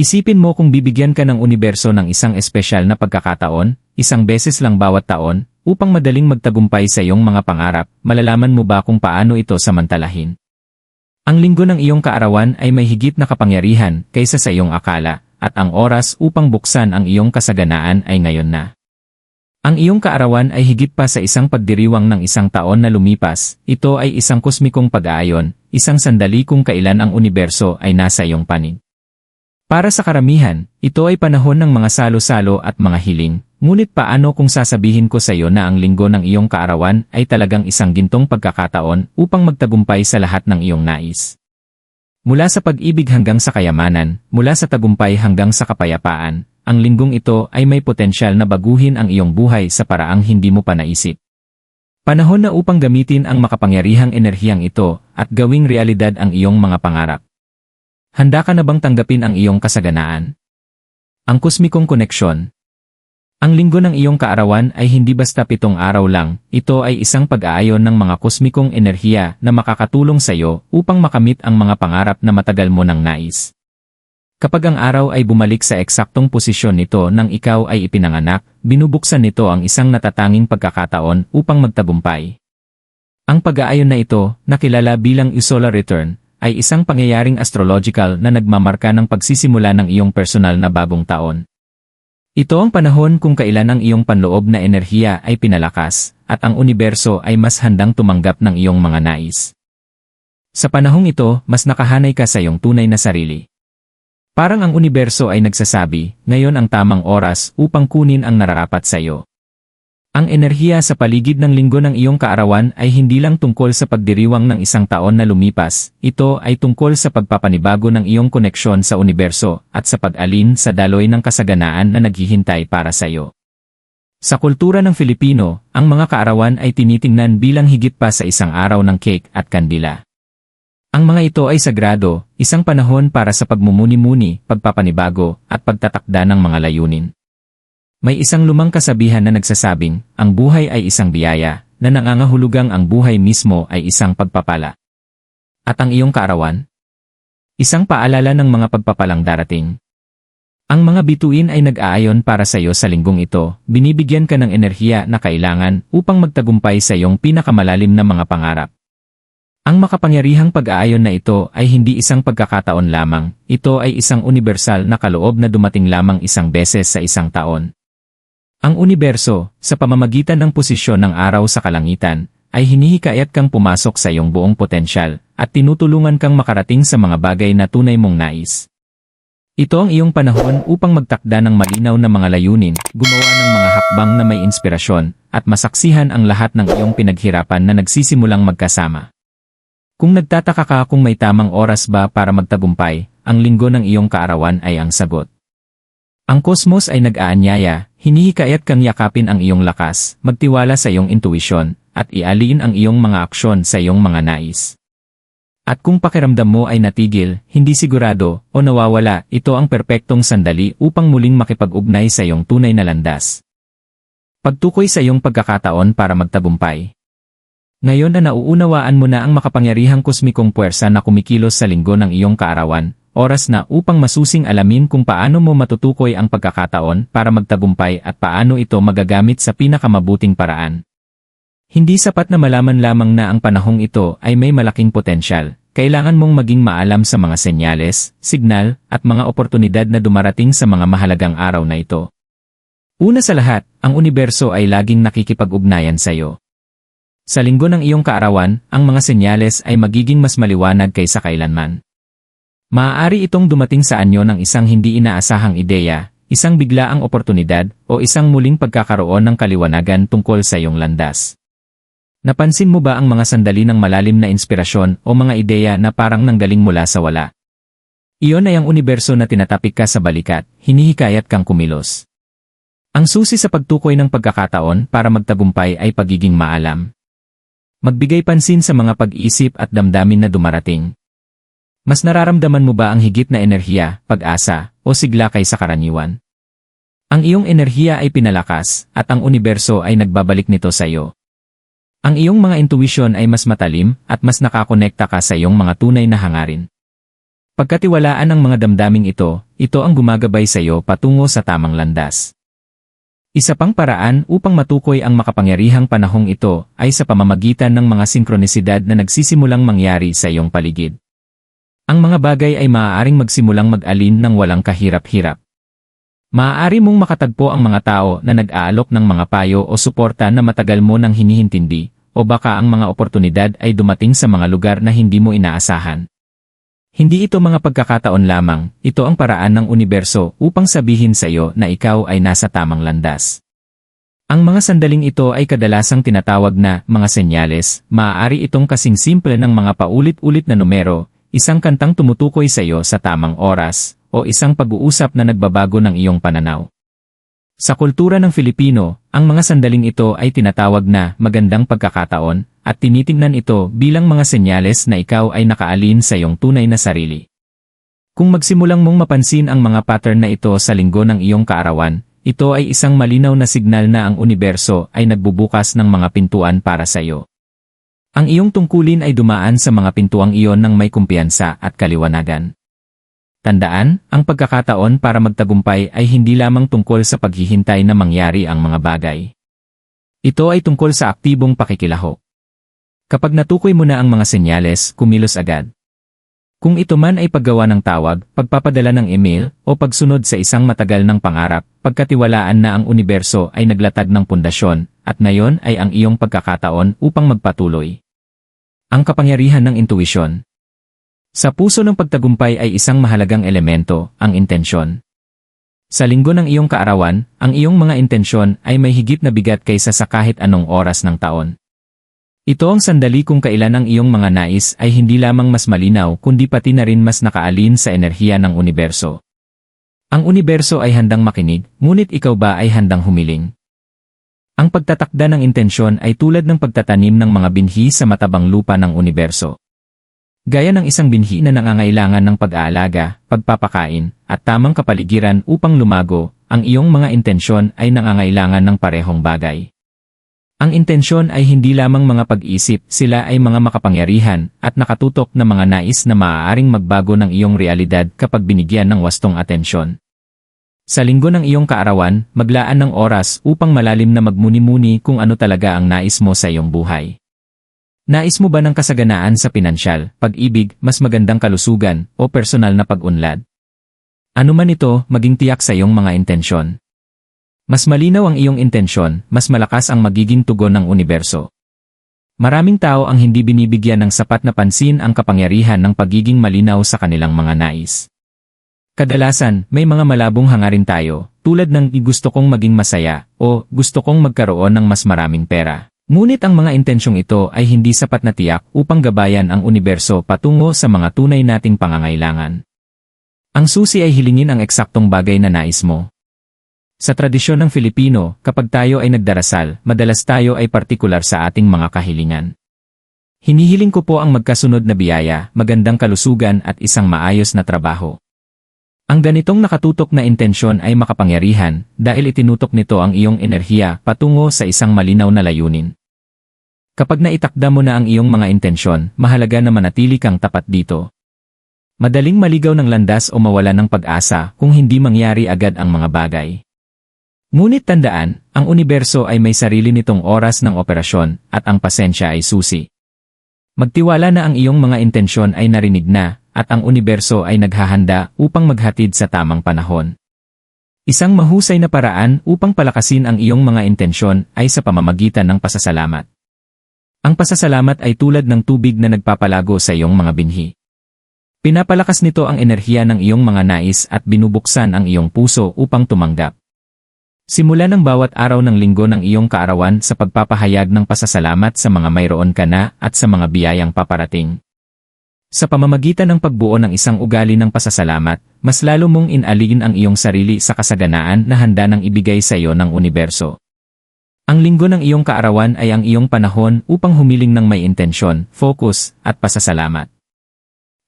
Isipin mo kung bibigyan ka ng universo ng isang espesyal na pagkakataon, isang beses lang bawat taon, upang madaling magtagumpay sa iyong mga pangarap, malalaman mo ba kung paano ito samantalahin? Ang linggo ng iyong kaarawan ay may higit na kapangyarihan kaysa sa iyong akala, at ang oras upang buksan ang iyong kasaganaan ay ngayon na. Ang iyong kaarawan ay higit pa sa isang pagdiriwang ng isang taon na lumipas, ito ay isang kosmikong pag-aayon, isang sandali kung kailan ang universo ay nasa iyong panig. Para sa karamihan, ito ay panahon ng mga salo-salo at mga hiling, ngunit paano kung sasabihin ko sa iyo na ang linggo ng iyong kaarawan ay talagang isang gintong pagkakataon upang magtagumpay sa lahat ng iyong nais? Mula sa pag-ibig hanggang sa kayamanan, mula sa tagumpay hanggang sa kapayapaan, ang linggong ito ay may potensyal na baguhin ang iyong buhay sa paraang hindi mo pa naisip. Panahon na upang gamitin ang makapangyarihang enerhiyang ito at gawing realidad ang iyong mga pangarap. Handa ka na bang tanggapin ang iyong kasaganaan? Ang kosmikong koneksyon. Ang linggo ng iyong kaarawan ay hindi basta pitong araw lang, ito ay isang pag-aayon ng mga kosmikong enerhiya na makakatulong sa iyo upang makamit ang mga pangarap na matagal mo nang nais. Kapag ang araw ay bumalik sa eksaktong posisyon nito nang ikaw ay ipinanganak, binubuksan nito ang isang natatanging pagkakataon upang magtagumpay. Ang pag-aayon na ito, nakilala bilang Isola Return, ay isang pangyayaring astrological na nagmamarka ng pagsisimula ng iyong personal na bagong taon. Ito ang panahon kung kailan ang iyong panloob na enerhiya ay pinalakas, at ang universo ay mas handang tumanggap ng iyong mga nais. Sa panahong ito, mas nakahanay ka sa iyong tunay na sarili. Parang ang universo ay nagsasabi, ngayon ang tamang oras upang kunin ang nararapat sa iyo. Ang enerhiya sa paligid ng linggo ng iyong kaarawan ay hindi lang tungkol sa pagdiriwang ng isang taon na lumipas, ito ay tungkol sa pagpapanibago ng iyong koneksyon sa universo at sa pag-alin sa daloy ng kasaganaan na naghihintay para sa iyo. Sa kultura ng Filipino, ang mga kaarawan ay tinitingnan bilang higit pa sa isang araw ng cake at kandila. Ang mga ito ay sagrado, isang panahon para sa pagmumuni-muni, pagpapanibago, at pagtatakda ng mga layunin. May isang lumang kasabihan na nagsasabing, ang buhay ay isang biyaya, na nangangahulugang ang buhay mismo ay isang pagpapala. At ang iyong kaarawan? Isang paalala ng mga pagpapalang darating. Ang mga bituin ay nag-aayon para sa iyo sa linggong ito, binibigyan ka ng enerhiya na kailangan upang magtagumpay sa iyong pinakamalalim na mga pangarap. Ang makapangyarihang pag-aayon na ito ay hindi isang pagkakataon lamang, ito ay isang universal na kaloob na dumating lamang isang beses sa isang taon. Ang universo, sa pamamagitan ng posisyon ng araw sa kalangitan, ay hinihikayat kang pumasok sa iyong buong potensyal at tinutulungan kang makarating sa mga bagay na tunay mong nais. Ito ang iyong panahon upang magtakda ng malinaw na mga layunin, gumawa ng mga hakbang na may inspirasyon, at masaksihan ang lahat ng iyong pinaghirapan na nagsisimulang magkasama. Kung nagtataka ka kung may tamang oras ba para magtagumpay, ang linggo ng iyong kaarawan ay ang sagot. Ang kosmos ay nag-aanyaya, hinihikayat kang yakapin ang iyong lakas, magtiwala sa iyong intuisyon, at ialin ang iyong mga aksyon sa iyong mga nais. At kung pakiramdam mo ay natigil, hindi sigurado, o nawawala, ito ang perpektong sandali upang muling makipag-ugnay sa iyong tunay na landas. Pagtukoy sa iyong pagkakataon para magtagumpay. Ngayon na nauunawaan mo na ang makapangyarihang kosmikong puwersa na kumikilos sa linggo ng iyong kaarawan, oras na upang masusing alamin kung paano mo matutukoy ang pagkakataon para magtagumpay at paano ito magagamit sa pinakamabuting paraan. Hindi sapat na malaman lamang na ang panahong ito ay may malaking potensyal. Kailangan mong maging maalam sa mga senyales, signal, at mga oportunidad na dumarating sa mga mahalagang araw na ito. Una sa lahat, ang universo ay laging nakikipag-ugnayan sa iyo. Sa linggo ng iyong kaarawan, ang mga senyales ay magiging mas maliwanag kaysa kailanman. Maaari itong dumating sa anyo ng isang hindi inaasahang ideya, isang biglaang oportunidad, o isang muling pagkakaroon ng kaliwanagan tungkol sa iyong landas. Napansin mo ba ang mga sandali ng malalim na inspirasyon o mga ideya na parang nanggaling mula sa wala? Iyon ay ang universo na tinatapik ka sa balikat, hinihikayat kang kumilos. Ang susi sa pagtukoy ng pagkakataon para magtagumpay ay pagiging maalam. Magbigay pansin sa mga pag-iisip at damdamin na dumarating. Mas nararamdaman mo ba ang higit na enerhiya, pag-asa, o sigla kaysa karaniwan? Ang iyong enerhiya ay pinalakas, at ang universo ay nagbabalik nito sa iyo. Ang iyong mga intuition ay mas matalim at mas nakakonekta ka sa iyong mga tunay na hangarin. Pagkatiwalaan ang mga damdaming ito, ito ang gumagabay sa iyo patungo sa tamang landas. Isa pang paraan upang matukoy ang makapangyarihang panahong ito ay sa pamamagitan ng mga sinkronisidad na nagsisimulang mangyari sa iyong paligid. Ang mga bagay ay maaaring magsimulang mag-alin ng walang kahirap-hirap. Maaari mong makatagpo ang mga tao na nag-aalok ng mga payo o suporta na matagal mo nang hinihintindi, o baka ang mga oportunidad ay dumating sa mga lugar na hindi mo inaasahan. Hindi ito mga pagkakataon lamang, ito ang paraan ng universo upang sabihin sa iyo na ikaw ay nasa tamang landas. Ang mga sandaling ito ay kadalasang tinatawag na mga senyales, maaari itong kasing simple ng mga paulit-ulit na numero, isang kantang tumutukoy sa iyo sa tamang oras, o isang pag-uusap na nagbabago ng iyong pananaw. Sa kultura ng Filipino, ang mga sandaling ito ay tinatawag na magandang pagkakataon, at tinitingnan ito bilang mga senyales na ikaw ay nakaalin sa iyong tunay na sarili. Kung magsimulang mong mapansin ang mga pattern na ito sa linggo ng iyong kaarawan, ito ay isang malinaw na signal na ang universo ay nagbubukas ng mga pintuan para sa iyo. Ang iyong tungkulin ay dumaan sa mga pintuang iyon ng may kumpiyansa at kaliwanagan. Tandaan, ang pagkakataon para magtagumpay ay hindi lamang tungkol sa paghihintay na mangyari ang mga bagay. Ito ay tungkol sa aktibong pakikilahok. Kapag natukoy mo na ang mga senyales, kumilos agad. Kung ito man ay paggawa ng tawag, pagpapadala ng email, o pagsunod sa isang matagal ng pangarap, pagkatiwalaan na ang universo ay naglatag ng pundasyon, at nayon ay ang iyong pagkakataon upang magpatuloy. Ang kapangyarihan ng intuisyon. Sa puso ng pagtagumpay ay isang mahalagang elemento, ang intensyon. Sa linggo ng iyong kaarawan, ang iyong mga intensyon ay may higit na bigat kaysa sa kahit anong oras ng taon. Ito ang sandali kung kailan ang iyong mga nais ay hindi lamang mas malinaw kundi pati na rin mas nakaalin sa enerhiya ng universo. Ang universo ay handang makinig, ngunit ikaw ba ay handang humiling? Ang pagtatakda ng intensyon ay tulad ng pagtatanim ng mga binhi sa matabang lupa ng universo. Gaya ng isang binhi na nangangailangan ng pag-aalaga, pagpapakain, at tamang kapaligiran upang lumago, ang iyong mga intensyon ay nangangailangan ng parehong bagay. Ang intensyon ay hindi lamang mga pag-isip, sila ay mga makapangyarihan at nakatutok na mga nais na maaaring magbago ng iyong realidad kapag binigyan ng wastong atensyon. Sa linggo ng iyong kaarawan, maglaan ng oras upang malalim na magmuni-muni kung ano talaga ang nais mo sa iyong buhay. Nais mo ba ng kasaganaan sa pinansyal, pag-ibig, mas magandang kalusugan, o personal na pag-unlad? Ano man ito, maging tiyak sa iyong mga intensyon. Mas malinaw ang iyong intensyon, mas malakas ang magiging tugon ng universo. Maraming tao ang hindi binibigyan ng sapat na pansin ang kapangyarihan ng pagiging malinaw sa kanilang mga nais. Kadalasan, may mga malabong hangarin tayo, tulad ng gusto kong maging masaya o gusto kong magkaroon ng mas maraming pera. Ngunit ang mga intensyong ito ay hindi sapat na tiyak upang gabayan ang universo patungo sa mga tunay nating pangangailangan. Ang susi ay hilingin ang eksaktong bagay na nais mo, sa tradisyon ng Filipino, kapag tayo ay nagdarasal, madalas tayo ay partikular sa ating mga kahilingan. Hinihiling ko po ang magkasunod na biyaya, magandang kalusugan at isang maayos na trabaho. Ang ganitong nakatutok na intensyon ay makapangyarihan dahil itinutok nito ang iyong enerhiya patungo sa isang malinaw na layunin. Kapag naitakda mo na ang iyong mga intensyon, mahalaga na manatili kang tapat dito. Madaling maligaw ng landas o mawala ng pag-asa kung hindi mangyari agad ang mga bagay. Ngunit tandaan, ang universo ay may sarili nitong oras ng operasyon at ang pasensya ay susi. Magtiwala na ang iyong mga intensyon ay narinig na at ang universo ay naghahanda upang maghatid sa tamang panahon. Isang mahusay na paraan upang palakasin ang iyong mga intensyon ay sa pamamagitan ng pasasalamat. Ang pasasalamat ay tulad ng tubig na nagpapalago sa iyong mga binhi. Pinapalakas nito ang enerhiya ng iyong mga nais at binubuksan ang iyong puso upang tumanggap. Simula ng bawat araw ng linggo ng iyong kaarawan sa pagpapahayag ng pasasalamat sa mga mayroon ka na at sa mga biyayang paparating. Sa pamamagitan ng pagbuo ng isang ugali ng pasasalamat, mas lalo mong inalingin ang iyong sarili sa kasaganaan na handa ng ibigay sa iyo ng universo. Ang linggo ng iyong kaarawan ay ang iyong panahon upang humiling ng may intensyon, focus, at pasasalamat.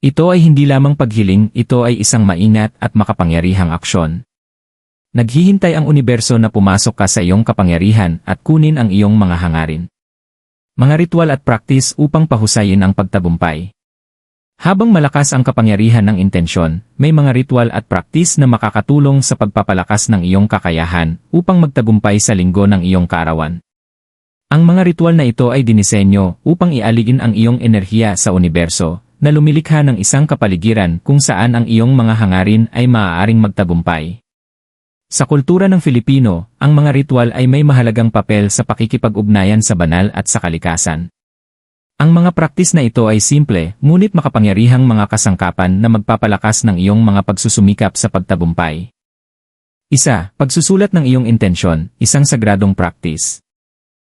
Ito ay hindi lamang paghiling, ito ay isang maingat at makapangyarihang aksyon. Naghihintay ang universo na pumasok ka sa iyong kapangyarihan at kunin ang iyong mga hangarin. Mga ritual at practice upang pahusayin ang pagtagumpay. Habang malakas ang kapangyarihan ng intensyon, may mga ritual at praktis na makakatulong sa pagpapalakas ng iyong kakayahan upang magtagumpay sa linggo ng iyong kaarawan. Ang mga ritual na ito ay dinisenyo upang ialigin ang iyong enerhiya sa universo na lumilikha ng isang kapaligiran kung saan ang iyong mga hangarin ay maaaring magtagumpay. Sa kultura ng Filipino, ang mga ritual ay may mahalagang papel sa pakikipag-ugnayan sa banal at sa kalikasan. Ang mga praktis na ito ay simple, ngunit makapangyarihang mga kasangkapan na magpapalakas ng iyong mga pagsusumikap sa pagtagumpay. Isa, pagsusulat ng iyong intensyon, isang sagradong praktis.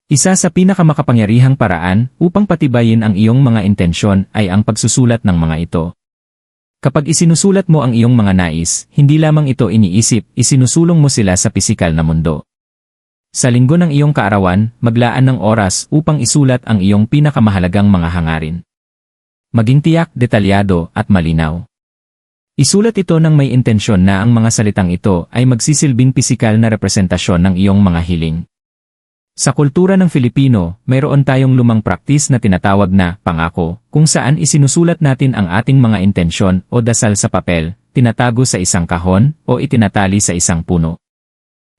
Isa sa pinakamakapangyarihang paraan upang patibayin ang iyong mga intensyon ay ang pagsusulat ng mga ito. Kapag isinusulat mo ang iyong mga nais, hindi lamang ito iniisip, isinusulong mo sila sa pisikal na mundo. Sa linggo ng iyong kaarawan, maglaan ng oras upang isulat ang iyong pinakamahalagang mga hangarin. Maging tiyak, detalyado, at malinaw. Isulat ito ng may intensyon na ang mga salitang ito ay magsisilbing pisikal na representasyon ng iyong mga hiling. Sa kultura ng Filipino, mayroon tayong lumang praktis na tinatawag na pangako, kung saan isinusulat natin ang ating mga intensyon o dasal sa papel, tinatago sa isang kahon, o itinatali sa isang puno.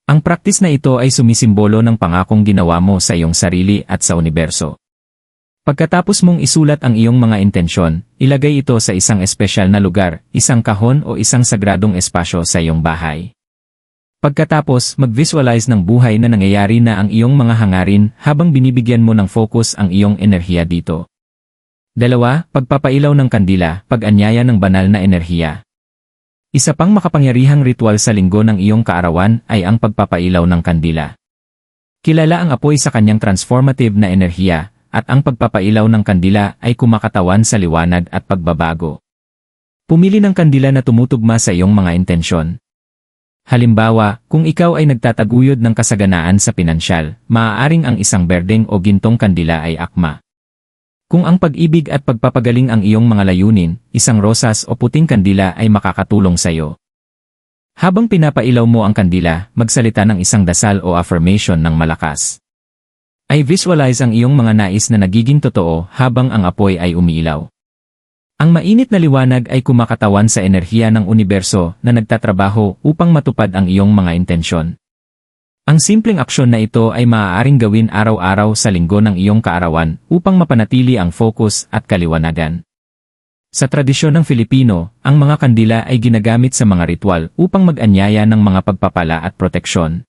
Ang praktis na ito ay sumisimbolo ng pangakong ginawa mo sa iyong sarili at sa universo. Pagkatapos mong isulat ang iyong mga intensyon, ilagay ito sa isang espesyal na lugar, isang kahon o isang sagradong espasyo sa iyong bahay. Pagkatapos, mag-visualize ng buhay na nangyayari na ang iyong mga hangarin habang binibigyan mo ng focus ang iyong enerhiya dito. Dalawa, pagpapailaw ng kandila, pag-anyaya ng banal na enerhiya. Isa pang makapangyarihang ritual sa linggo ng iyong kaarawan ay ang pagpapailaw ng kandila. Kilala ang apoy sa kanyang transformative na enerhiya, at ang pagpapailaw ng kandila ay kumakatawan sa liwanag at pagbabago. Pumili ng kandila na tumutugma sa iyong mga intensyon. Halimbawa, kung ikaw ay nagtataguyod ng kasaganaan sa pinansyal, maaaring ang isang berdeng o gintong kandila ay akma. Kung ang pag-ibig at pagpapagaling ang iyong mga layunin, isang rosas o puting kandila ay makakatulong sa iyo. Habang pinapailaw mo ang kandila, magsalita ng isang dasal o affirmation ng malakas. Ay visualize ang iyong mga nais na nagiging totoo habang ang apoy ay umiilaw. Ang mainit na liwanag ay kumakatawan sa enerhiya ng universo na nagtatrabaho upang matupad ang iyong mga intensyon. Ang simpleng aksyon na ito ay maaaring gawin araw-araw sa linggo ng iyong kaarawan upang mapanatili ang focus at kaliwanagan. Sa tradisyon ng Filipino, ang mga kandila ay ginagamit sa mga ritual upang mag-anyaya ng mga pagpapala at proteksyon.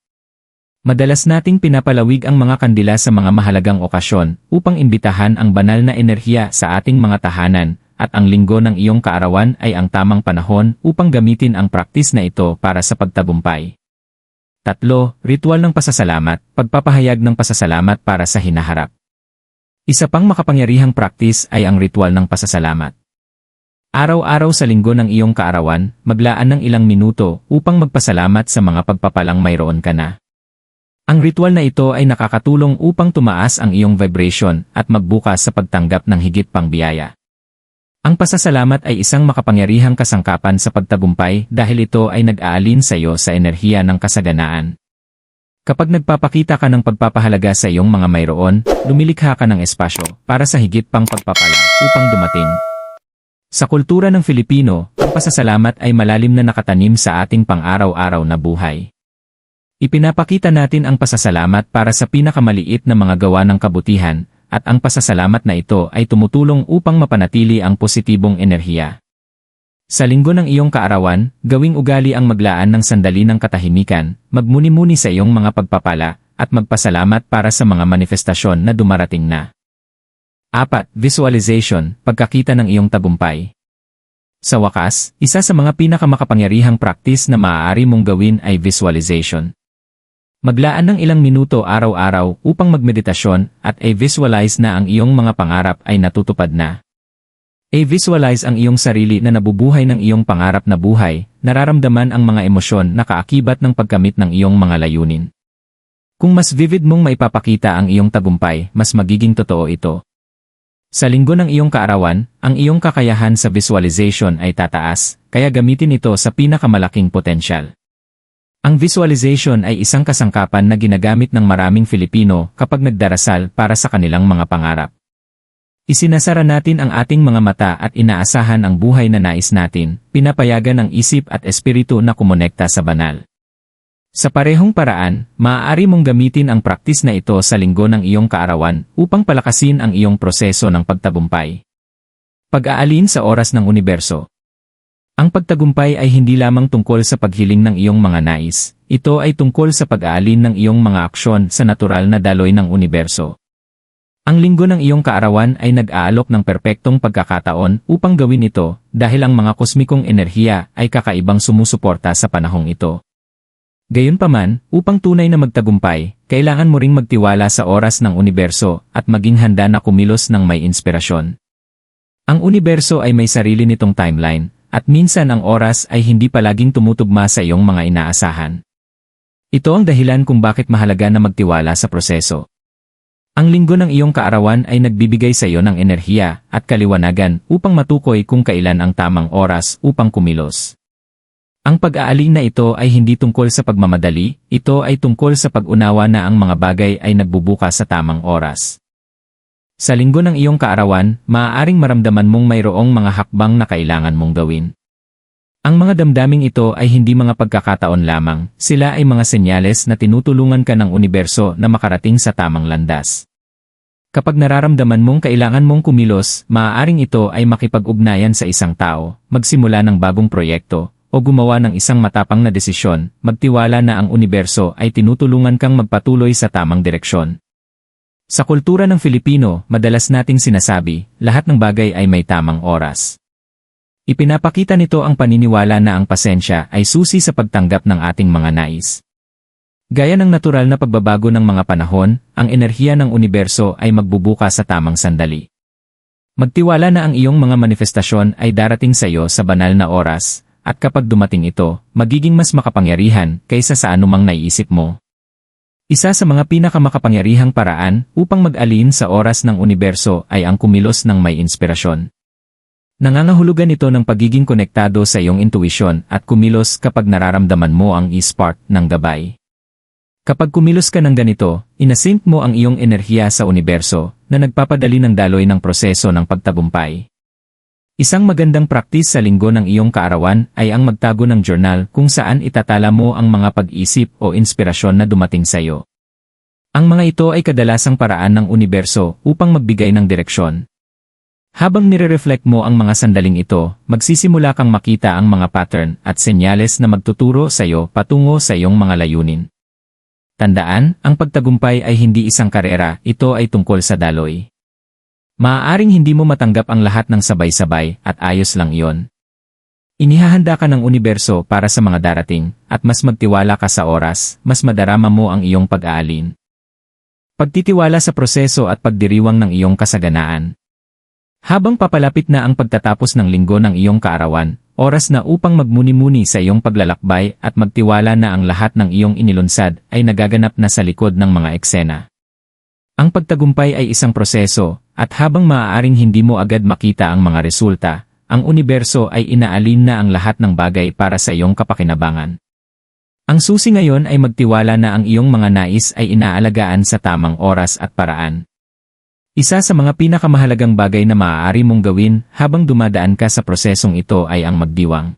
Madalas nating pinapalawig ang mga kandila sa mga mahalagang okasyon upang imbitahan ang banal na enerhiya sa ating mga tahanan at ang linggo ng iyong kaarawan ay ang tamang panahon upang gamitin ang praktis na ito para sa pagtagumpay. Tatlo, ritual ng pasasalamat, pagpapahayag ng pasasalamat para sa hinaharap. Isa pang makapangyarihang praktis ay ang ritual ng pasasalamat. Araw-araw sa linggo ng iyong kaarawan, maglaan ng ilang minuto upang magpasalamat sa mga pagpapalang mayroon ka na. Ang ritual na ito ay nakakatulong upang tumaas ang iyong vibration at magbukas sa pagtanggap ng higit pang biyaya. Ang pasasalamat ay isang makapangyarihang kasangkapan sa pagtagumpay dahil ito ay nag-aalin sa iyo sa enerhiya ng kasaganaan. Kapag nagpapakita ka ng pagpapahalaga sa iyong mga mayroon, lumilikha ka ng espasyo para sa higit pang pagpapala upang dumating. Sa kultura ng Filipino, ang pasasalamat ay malalim na nakatanim sa ating pang-araw-araw na buhay. Ipinapakita natin ang pasasalamat para sa pinakamaliit na mga gawa ng kabutihan, at ang pasasalamat na ito ay tumutulong upang mapanatili ang positibong enerhiya. Sa linggo ng iyong kaarawan, gawing ugali ang maglaan ng sandali ng katahimikan, magmuni-muni sa iyong mga pagpapala, at magpasalamat para sa mga manifestasyon na dumarating na. 4. Visualization, pagkakita ng iyong tagumpay. Sa wakas, isa sa mga pinakamakapangyarihang praktis na maaari mong gawin ay visualization. Maglaan ng ilang minuto araw-araw upang magmeditasyon at i-visualize na ang iyong mga pangarap ay natutupad na. I-visualize ang iyong sarili na nabubuhay ng iyong pangarap na buhay, nararamdaman ang mga emosyon na kaakibat ng pagkamit ng iyong mga layunin. Kung mas vivid mong maipapakita ang iyong tagumpay, mas magiging totoo ito. Sa linggo ng iyong kaarawan, ang iyong kakayahan sa visualization ay tataas, kaya gamitin ito sa pinakamalaking potensyal. Ang visualization ay isang kasangkapan na ginagamit ng maraming Filipino kapag nagdarasal para sa kanilang mga pangarap. Isinasara natin ang ating mga mata at inaasahan ang buhay na nais natin, pinapayagan ang isip at espiritu na kumonekta sa banal. Sa parehong paraan, maaari mong gamitin ang praktis na ito sa linggo ng iyong kaarawan upang palakasin ang iyong proseso ng pagtagumpay. Pag-aalin sa oras ng universo Ang pagtagumpay ay hindi lamang tungkol sa paghiling ng iyong mga nais, ito ay tungkol sa pag-aalin ng iyong mga aksyon sa natural na daloy ng universo. Ang linggo ng iyong kaarawan ay nag-aalok ng perpektong pagkakataon upang gawin ito dahil ang mga kosmikong enerhiya ay kakaibang sumusuporta sa panahong ito. Gayunpaman, upang tunay na magtagumpay, kailangan mo ring magtiwala sa oras ng universo at maging handa na kumilos ng may inspirasyon. Ang universo ay may sarili nitong timeline, at minsan ang oras ay hindi palaging tumutugma sa iyong mga inaasahan. Ito ang dahilan kung bakit mahalaga na magtiwala sa proseso. Ang linggo ng iyong kaarawan ay nagbibigay sa iyo ng enerhiya at kaliwanagan upang matukoy kung kailan ang tamang oras upang kumilos. Ang pag-aalin na ito ay hindi tungkol sa pagmamadali, ito ay tungkol sa pag-unawa na ang mga bagay ay nagbubuka sa tamang oras. Sa linggo ng iyong kaarawan, maaaring maramdaman mong mayroong mga hakbang na kailangan mong gawin. Ang mga damdaming ito ay hindi mga pagkakataon lamang, sila ay mga senyales na tinutulungan ka ng universo na makarating sa tamang landas. Kapag nararamdaman mong kailangan mong kumilos, maaaring ito ay makipag-ugnayan sa isang tao, magsimula ng bagong proyekto, o gumawa ng isang matapang na desisyon, magtiwala na ang universo ay tinutulungan kang magpatuloy sa tamang direksyon. Sa kultura ng Filipino, madalas nating sinasabi, lahat ng bagay ay may tamang oras. Ipinapakita nito ang paniniwala na ang pasensya ay susi sa pagtanggap ng ating mga nais. Gaya ng natural na pagbabago ng mga panahon, ang enerhiya ng universo ay magbubuka sa tamang sandali. Magtiwala na ang iyong mga manifestasyon ay darating sa iyo sa banal na oras, at kapag dumating ito, magiging mas makapangyarihan kaysa sa anumang naiisip mo. Isa sa mga pinakamakapangyarihang paraan upang mag-alin sa oras ng universo ay ang kumilos ng may inspirasyon. Nangangahulugan ito ng pagiging konektado sa iyong intuisyon at kumilos kapag nararamdaman mo ang e-spark ng gabay. Kapag kumilos ka ng ganito, inasync mo ang iyong enerhiya sa universo na nagpapadali ng daloy ng proseso ng pagtagumpay. Isang magandang praktis sa linggo ng iyong kaarawan ay ang magtago ng journal kung saan itatala mo ang mga pag-isip o inspirasyon na dumating sa iyo. Ang mga ito ay kadalasang paraan ng universo upang magbigay ng direksyon. Habang nire-reflect mo ang mga sandaling ito, magsisimula kang makita ang mga pattern at senyales na magtuturo sa iyo patungo sa iyong mga layunin. Tandaan, ang pagtagumpay ay hindi isang karera, ito ay tungkol sa daloy. Maaaring hindi mo matanggap ang lahat ng sabay-sabay at ayos lang iyon. Inihahanda ka ng universo para sa mga darating, at mas magtiwala ka sa oras, mas madarama mo ang iyong pag-aalin. Pagtitiwala sa proseso at pagdiriwang ng iyong kasaganaan. Habang papalapit na ang pagtatapos ng linggo ng iyong kaarawan, Oras na upang magmuni-muni sa iyong paglalakbay at magtiwala na ang lahat ng iyong inilunsad ay nagaganap na sa likod ng mga eksena. Ang pagtagumpay ay isang proseso, at habang maaaring hindi mo agad makita ang mga resulta, ang universo ay inaalin na ang lahat ng bagay para sa iyong kapakinabangan. Ang susi ngayon ay magtiwala na ang iyong mga nais ay inaalagaan sa tamang oras at paraan. Isa sa mga pinakamahalagang bagay na maaari mong gawin habang dumadaan ka sa prosesong ito ay ang magdiwang.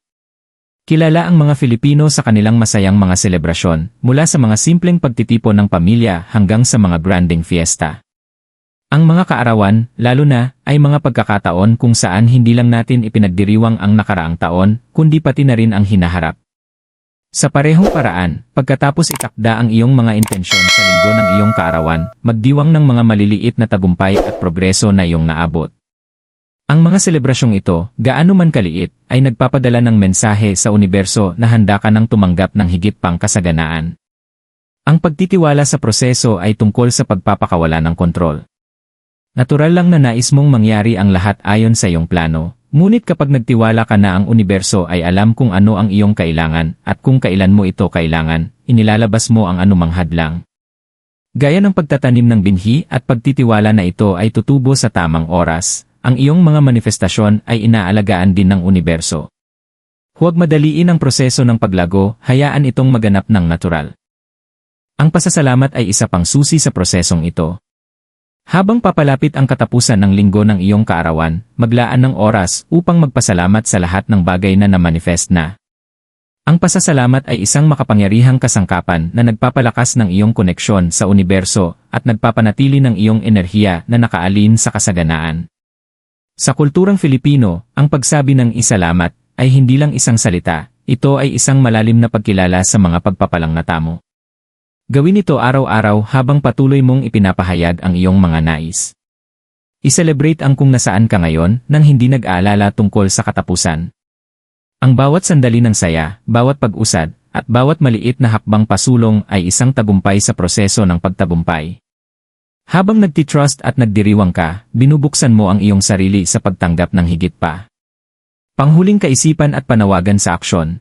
Kilala ang mga Filipino sa kanilang masayang mga selebrasyon, mula sa mga simpleng pagtitipon ng pamilya hanggang sa mga branding fiesta. Ang mga kaarawan, lalo na, ay mga pagkakataon kung saan hindi lang natin ipinagdiriwang ang nakaraang taon, kundi pati na rin ang hinaharap. Sa parehong paraan, pagkatapos itakda ang iyong mga intensyon sa linggo ng iyong kaarawan, magdiwang ng mga maliliit na tagumpay at progreso na iyong naabot. Ang mga selebrasyong ito, gaano man kaliit, ay nagpapadala ng mensahe sa universo na handa ka ng tumanggap ng higit pang kasaganaan. Ang pagtitiwala sa proseso ay tungkol sa pagpapakawala ng kontrol. Natural lang na nais mong mangyari ang lahat ayon sa iyong plano, Ngunit kapag nagtiwala ka na ang universo ay alam kung ano ang iyong kailangan at kung kailan mo ito kailangan, inilalabas mo ang anumang hadlang. Gaya ng pagtatanim ng binhi at pagtitiwala na ito ay tutubo sa tamang oras, ang iyong mga manifestasyon ay inaalagaan din ng universo. Huwag madaliin ang proseso ng paglago, hayaan itong maganap ng natural. Ang pasasalamat ay isa pang susi sa prosesong ito. Habang papalapit ang katapusan ng linggo ng iyong kaarawan, maglaan ng oras upang magpasalamat sa lahat ng bagay na namanifest na. Ang pasasalamat ay isang makapangyarihang kasangkapan na nagpapalakas ng iyong koneksyon sa universo at nagpapanatili ng iyong enerhiya na nakaalin sa kasaganaan. Sa kulturang Filipino, ang pagsabi ng isalamat ay hindi lang isang salita, ito ay isang malalim na pagkilala sa mga pagpapalang natamo. Gawin ito araw-araw habang patuloy mong ipinapahayag ang iyong mga nais. I-celebrate ang kung nasaan ka ngayon nang hindi nag-aalala tungkol sa katapusan. Ang bawat sandali ng saya, bawat pag-usad, at bawat maliit na hakbang pasulong ay isang tagumpay sa proseso ng pagtagumpay. Habang nagtitrust at nagdiriwang ka, binubuksan mo ang iyong sarili sa pagtanggap ng higit pa. Panghuling kaisipan at panawagan sa aksyon.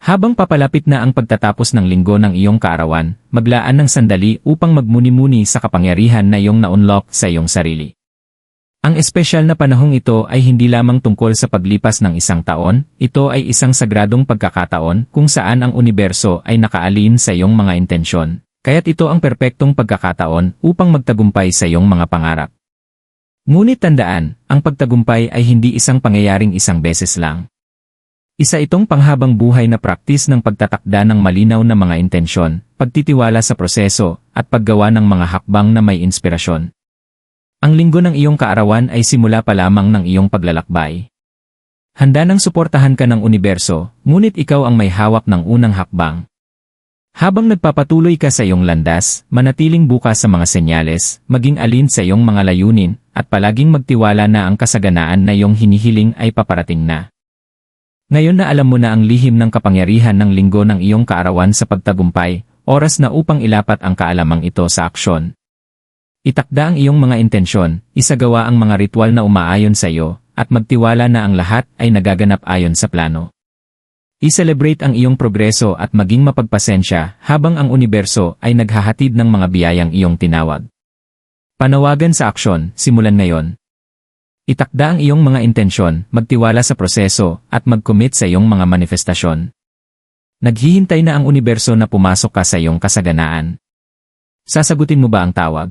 Habang papalapit na ang pagtatapos ng linggo ng iyong kaarawan, maglaan ng sandali upang magmuni-muni sa kapangyarihan na iyong na-unlock sa iyong sarili. Ang espesyal na panahong ito ay hindi lamang tungkol sa paglipas ng isang taon, ito ay isang sagradong pagkakataon kung saan ang universo ay nakaalin sa iyong mga intensyon. Kaya't ito ang perpektong pagkakataon upang magtagumpay sa iyong mga pangarap. Ngunit tandaan, ang pagtagumpay ay hindi isang pangyayaring isang beses lang. Isa itong panghabang buhay na praktis ng pagtatakda ng malinaw na mga intensyon, pagtitiwala sa proseso, at paggawa ng mga hakbang na may inspirasyon. Ang linggo ng iyong kaarawan ay simula pa lamang ng iyong paglalakbay. Handa nang suportahan ka ng universo, ngunit ikaw ang may hawak ng unang hakbang. Habang nagpapatuloy ka sa iyong landas, manatiling bukas sa mga senyales, maging alin sa iyong mga layunin, at palaging magtiwala na ang kasaganaan na iyong hinihiling ay paparating na. Ngayon na alam mo na ang lihim ng kapangyarihan ng linggo ng iyong kaarawan sa pagtagumpay, oras na upang ilapat ang kaalamang ito sa aksyon. Itakda ang iyong mga intensyon, isagawa ang mga ritual na umaayon sa iyo, at magtiwala na ang lahat ay nagaganap ayon sa plano. I-celebrate ang iyong progreso at maging mapagpasensya habang ang universo ay naghahatid ng mga biyayang iyong tinawag. Panawagan sa aksyon, simulan ngayon. Itakda ang iyong mga intensyon, magtiwala sa proseso, at mag-commit sa iyong mga manifestasyon. Naghihintay na ang universo na pumasok ka sa iyong kasaganaan. Sasagutin mo ba ang tawag?